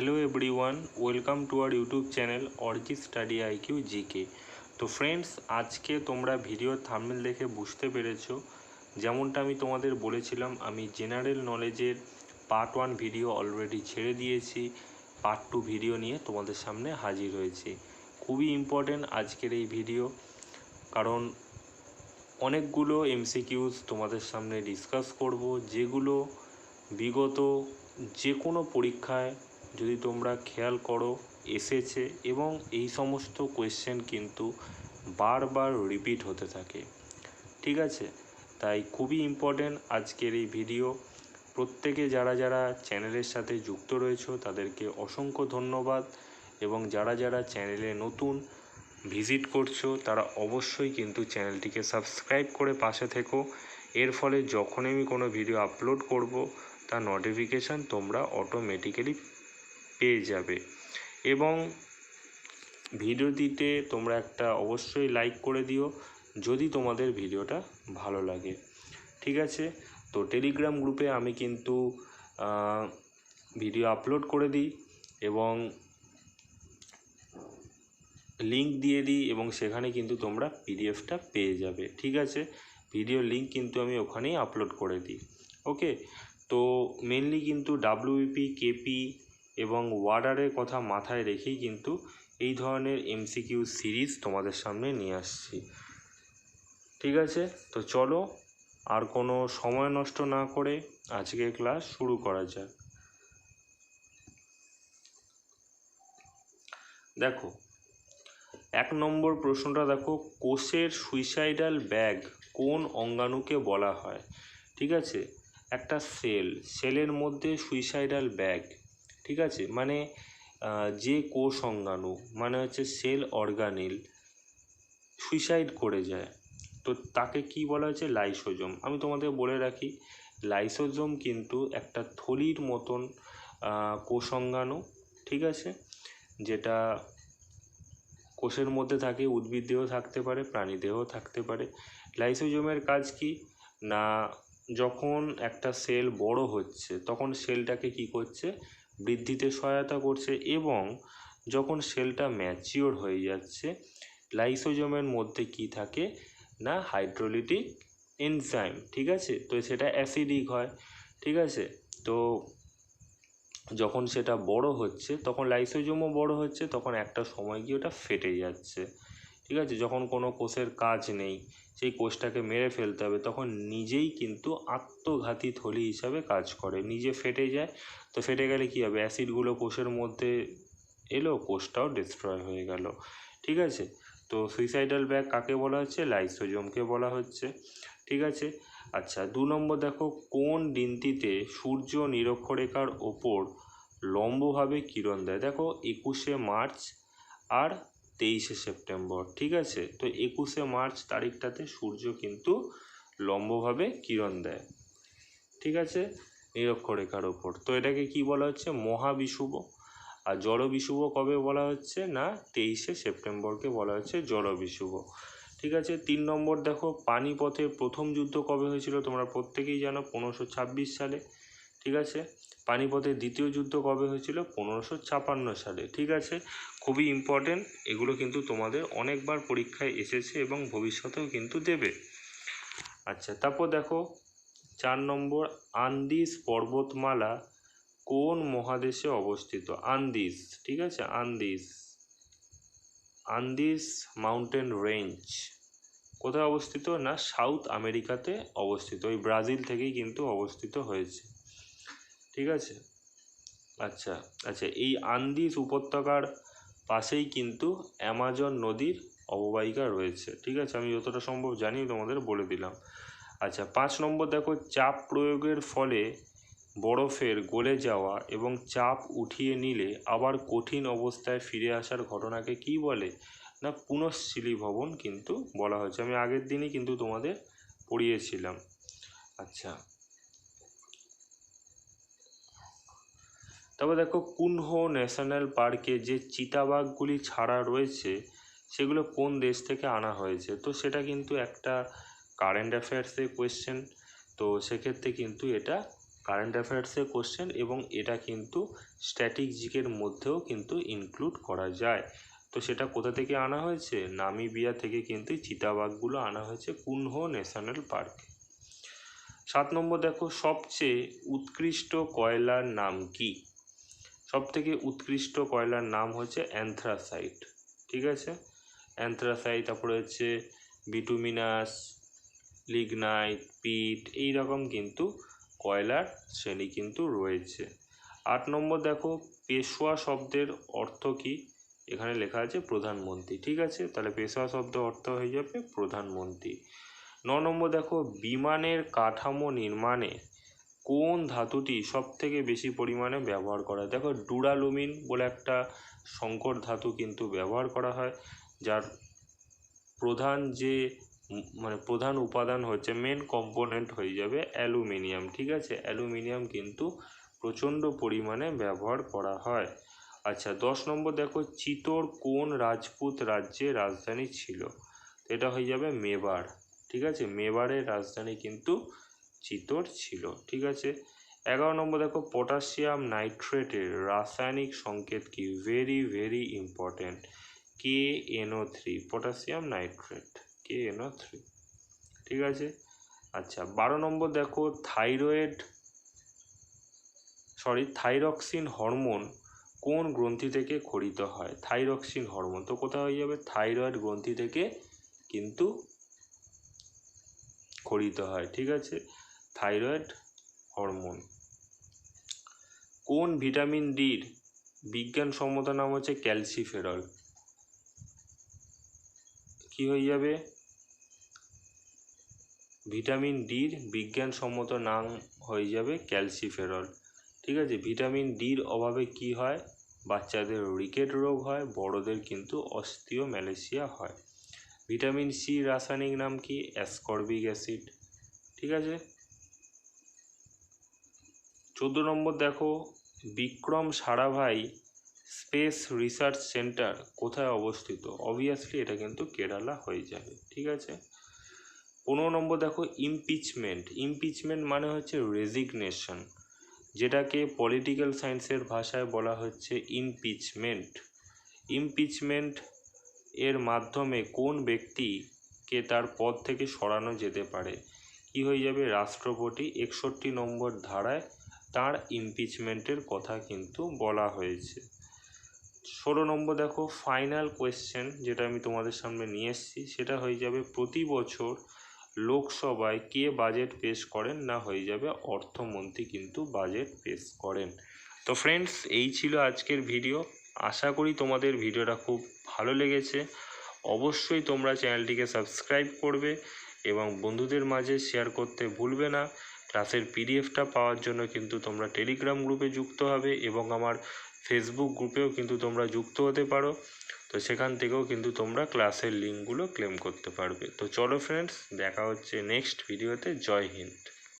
Hello everyone welcome to our YouTube channel অর্জি study IQ GK তো friends আজকে তোমরা video thumbnail দেখে বুঝতে পেরেছ। যেমনটা আমি তোমাদের বলেছিলাম, আমি জেনারেল নলেজের পার্ট ওয়ান ভিডিও অলরেডি ছেড়ে দিয়েছি। পার্ট টু ভিডিও নিয়ে তোমাদের সামনে হাজির হয়েছি। খুবই ইম্পর্টেন্ট আজকের এই ভিডিও কারণ অনেকগুলো এমসিকিউজ তোমাদের সামনে ডিসকাস করব, যেগুলো বিগত যে কোনো পরীক্ষায় যদি তোমরা খেয়াল করো, এসেছে এবং এই সমস্ত কোয়েশ্চেন কিন্তু বারবার রিপিট হতে থাকে। ঠিক আছে? তাই খুবই ইম্পর্টেন্ট আজকের এই ভিডিও প্রত্যেকে যারা যারা চ্যানেলের সাথে যুক্ত রয়েছে, তাদেরকে অসংখ্য ধন্যবাদ এবং যারা যারা চ্যানেলে নতুন ভিজিট করছ, তারা অবশ্যই কিন্তু চ্যানেলটিকে সাবস্ক্রাইব করে পাশে থেকো। এর ফলে যখনই আমি কোনো ভিডিও আপলোড করব, তার নোটিফিকেশান তোমরা অটোমেটিক্যালি পেয়ে যাবে। এবং ভিডিওটিতে তোমরা একটা অবশ্যই লাইক করে দিও, যদি তোমাদের ভিডিওটা ভালো লাগে। ঠিক আছে? তো টেলিগ্রাম গ্রুপে আমি কিন্তু ভিডিও আপলোড করে দিই এবং লিংক দিয়ে দিই এবং সেখানে কিন্তু তোমরা পিডিএফটা পেয়ে যাবে। ঠিক আছে? ভিডিও লিংক কিন্তু আমি ওখানেই আপলোড করে দিই। ওকে তো মেনলি কিন্তু ডাব্লিউপি কেপি এবং ওয়ার্ডারের কথা মাথায় রেখেই কিন্তু এই ধরনের এমসিকিউ সিরিজ তোমাদের সামনে নিয়ে আসছি। ঠিক আছে? তো চলো, আর কোনো সময় নষ্ট না করে আজকে ক্লাস শুরু করা যাক। দেখো, এক নম্বর প্রশ্নটা দেখো, কোষের সুইসাইডাল ব্যাগ কোন অঙ্গাণুকে বলা হয়? ঠিক আছে? একটা সেল, সেলের মধ্যে সুইসাইডাল ব্যাগ। ঠিক আছে? মানে যে কোষ অঙ্গাণু মানে হচ্ছে সেল অর্গানিল, সুইসাইড করে যায়, তো তাকে কি বলা হয়েছে? লাইসোজোম। আমি তোমাদের বলে রাখি, লাইসোজোম কিন্তু একটা থলির মতন কোষ অঙ্গাণু ঠিক আছে? যেটা কোষের মধ্যে থাকে, উদ্ভিদ দেহ থাকতে পারে, প্রাণী দেহ থাকতে পারে। লাইসোজোমের কাজ কি? না, যখন একটা সেল বড় হচ্ছে, তখন সেলটাকে কি করছে? বৃদ্ধিতে সহায়তা করছে এবং যখন সেলটা ম্যাচিওর হয়ে যাচ্ছে, লাইসোজোমের মধ্যে কি থাকে না? হাইড্রোলিটিক এনজাইম, ঠিক আছে? তো সেটা অ্যাসিডিক হয়, ঠিক আছে? তো যখন সেটা বড় হচ্ছে, তখন লাইসোজোমও বড় হচ্ছে, তখন একটা সময় গিয়ে ওটা ফেটে যাচ্ছে। ঠিক আছে? যখন কোনো কোষের কাজ নেই, সেই কোষটাকে মেরে ফেলতে হবে, তখন নিজেই কিন্তু আত্মঘাতী থলি হিসাবে কাজ করে। নিজে ফেটে যায়, তো ফেটে গেলে কী হবে? অ্যাসিডগুলো কোষের মধ্যে এলো, কোষটাও ডিস্ট্রয় হয়ে গেল। ঠিক আছে? তো সুইসাইডাল ব্যাগ কাকে বলা হচ্ছে? লাইসোজোমকে বলা হচ্ছে। ঠিক আছে? আচ্ছা দু নম্বর দেখো, কোন দিনটিতে সূর্য নিরক্ষরেখার ওপর লম্বভাবে কিরণ দেয়? দেখো, একুশে মার্চ আর তেইশে সেপ্টেম্বর, ঠিক আছে? তো একুশে মার্চ তারিখটাতে সূর্য কিন্তু লম্বভাবে কিরণ দেয়, ঠিক আছে? নিরক্ষরেখার ওপর। তো এটাকে কি বলা হচ্ছে? মহাবিষুব। আর জড়বিষুব কবে বলা হচ্ছে? না, তেইশে সেপ্টেম্বরকে বলা হচ্ছে জড়বিষুব। ঠিক আছে? তিন নম্বর দেখো, পানিপথের প্রথম যুদ্ধ কবে হয়েছিল? তোমরা প্রত্যেকেই জানো, পনেরোশো সালে। ঠিক আছে? পানিপথের দ্বিতীয় যুদ্ধ কবে হয়েছিল? পনেরোশো ছাপান্ন সালে, ঠিক আছে? খুবই ইম্পর্টেন্ট এগুলো কিন্তু তোমাদের অনেকবার পরীক্ষায় এসেছে এবং ভবিষ্যতেও কিন্তু দেবে। আচ্ছা তারপর দেখো, চার নম্বর আন্দিস পর্বতমালা কোন মহাদেশে অবস্থিত? আন্দিস ঠিক আছে? Andes Andes mountain range. কোথায় অবস্থিত? না, সাউথ আমেরিকাতে অবস্থিত। ওই ব্রাজিল থেকেই কিন্তু অবস্থিত হয়েছে। ঠিক আছে? আচ্ছা আচ্ছা এই আন্দিস উপত্যকার পাশেই কিন্তু অ্যামাজন নদীর অববাহিকা রয়েছে, ঠিক আছে? আমি যতটা সম্ভব জানি, তোমাদের বলে দিলাম। আচ্ছা পাঁচ নম্বর দেখো, চাপ প্রয়োগের ফলে বরফের গলে যাওয়া এবং চাপ উঠিয়ে নিলে আবার কঠিন অবস্থায় ফিরে আসার ঘটনাকে কি বলে? না পুনঃশিলীভবন কিন্তু বলা হয়েছে। আমি আগের দিনই কিন্তু তোমাদের পড়িয়েছিলাম। আচ্ছা তবে দেখো কুনহ ন্যাশনাল পার্কে যে চিতাবাঘগুলি ছাড়া রয়েছে, সেগুলো কোন দেশ থেকে আনা হয়েছে? তো সেটা কিন্তু একটা কারেন্ট অ্যাফেয়ার্সের কোয়েশ্চেন তো সেক্ষেত্রে কিন্তু এটা কারেন্ট অ্যাফেয়ার্সের কোশ্চেন এবং এটা কিন্তু স্ট্যাটিক জিকের মধ্যেও কিন্তু ইনক্লুড করা যায়। তো সেটা কোথা থেকে আনা হয়েছে? নামিবিয়া থেকে কিন্তু চিতাবাঘগুলো আনা হয়েছে কুনহ ন্যাশনাল পার্কে। সাত নম্বর দেখো, সবচেয়ে উৎকৃষ্ট কয়লার নাম কি? সব থেকে উৎকৃষ্ট কয়লার নাম হচ্ছে অ্যান্থ্রাসাইট, ঠিক আছে? অ্যান্থ্রাসাইট, তারপরে হচ্ছে বিটুমিনাস, লিগনাইট, পিট, এই রকম কিন্তু কয়লার শ্রেণি কিন্তু রয়েছে। আট নম্বর দেখো, পেশোয়া শব্দের অর্থ কী? এখানে লেখা আছে প্রধানমন্ত্রী, ঠিক আছে? তাহলে পেশোয়া শব্দ অর্থ হয়ে যাবে প্রধানমন্ত্রী। ন নম্বর দেখো, বিমানের কাঠামো নির্মাণে কোন ধাতুটি সব থেকে বেশি পরিমাণে ব্যবহার করা হয়? দেখো, ডুরালুমিন বলে একটা সংকর ধাতু কিন্তু ব্যবহার করা হয়, যার প্রধান যে মানে প্রধান উপাদান হচ্ছে মেন কম্পোনেন্ট হয়ে যাবে অ্যালুমিনিয়াম, ঠিক আছে? অ্যালুমিনিয়াম কিন্তু প্রচণ্ড পরিমাণে ব্যবহার করা হয়। আচ্ছা দশ নম্বর দেখো, চিতোর কোন রাজপুত রাজ্যের রাজধানী ছিল? এটা হয়ে যাবে মেবার, ঠিক আছে? মেবারের রাজধানী কিন্তু চিতোর ছিল, ঠিক আছে? এগারো নম্বর দেখো পটাশিয়াম নাইট্রেটের রাসায়নিক সংকেত কি? Very very important K N O three potassium nitrate K N O three ঠিক আছে? আচ্ছা বারো নম্বর দেখো থাইরয়েড সরি থাইরক্সিন হরমোন কোন গ্রন্থি থেকে খরিত হয়? থাইরক্সিন হরমোন তো কোথায় হয়ে যাবে? থাইরয়েড গ্রন্থি থেকে কিন্তু খরিত হয়, ঠিক আছে? Thyroid hormone. কোন ভিটামিন ডির বিজ্ঞানসম্মত নাম হচ্ছে ক্যালসিফেরল? কি হয়ে যাবে? ভিটামিন ডির বিজ্ঞানসম্মত নাম হয়ে যাবে ক্যালসিফেরল। ঠিক আছে? ভিটামিন ডির অভাবে কি হয়? বাচ্চাদের রিকেট রোগ হয়, বড়দের কিন্তু অস্টিও ম্যালেসিয়া হয়। ভিটামিন সি রাসায়নিক নাম কি? Ascorbic acid. ঠিক আছে? চোদ্দ নম্বর দেখো, Vikram Sarabhai space research centre কোথায় অবস্থিত? অবভিয়াসলি এটা কিন্তু কেরালা হয়ে যাবে, ঠিক আছে? পনেরো নম্বর দেখো ইমপিচমেন্ট ইমপিচমেন্ট মানে হচ্ছে রেজিগনেশন যেটাকে পলিটিক্যাল সায়েন্সের ভাষায় বলা হচ্ছে ইমপিচমেন্ট ইমপিচমেন্ট এর মাধ্যমে কোন ব্যক্তিকে তার পদ থেকে সরানো যেতে পারে? কি হয়ে যাবে? রাষ্ট্রপতি। একষট্টি নম্বর ধারায় তার ইমপিচমেন্টের কথা কিন্তু বলা হয়েছে। ষোলো নম্বর দেখো ফাইনাল কোয়েশ্চেন যেটা আমি তোমাদের সামনে নিয়ে এসেছি, সেটা হয়ে যাবে প্রতি বছর লোকসভায় কে বাজেট পেশ করেন না হয়ে যাবে অর্থমন্ত্রী কিন্তু বাজেট পেশ করেন। তো ফ্রেন্ডস এই ছিল আজকের ভিডিও আশা করি তোমাদের ভিডিওটা খুব ভালো লেগেছে। অবশ্যই তোমরা চ্যানেলটিকে সাবস্ক্রাইব করবে এবং বন্ধুদের মাঝে শেয়ার করতে ভুলবে না। ক্লাসের পিডিএফটা পাওয়ার জন্য কিন্তু তোমরা টেলিগ্রাম গ্রুপে যুক্ত হবে এবং আমার ফেসবুক গ্রুপেও কিন্তু তোমরা যুক্ত হতে পারো। তো সেখান থেকেও কিন্তু তোমরা ক্লাসের লিঙ্কগুলো ক্লেম করতে পারবে। তো চলো ফ্রেন্ডস দেখা হচ্ছে নেক্সট ভিডিওতে জয় হিন্দ।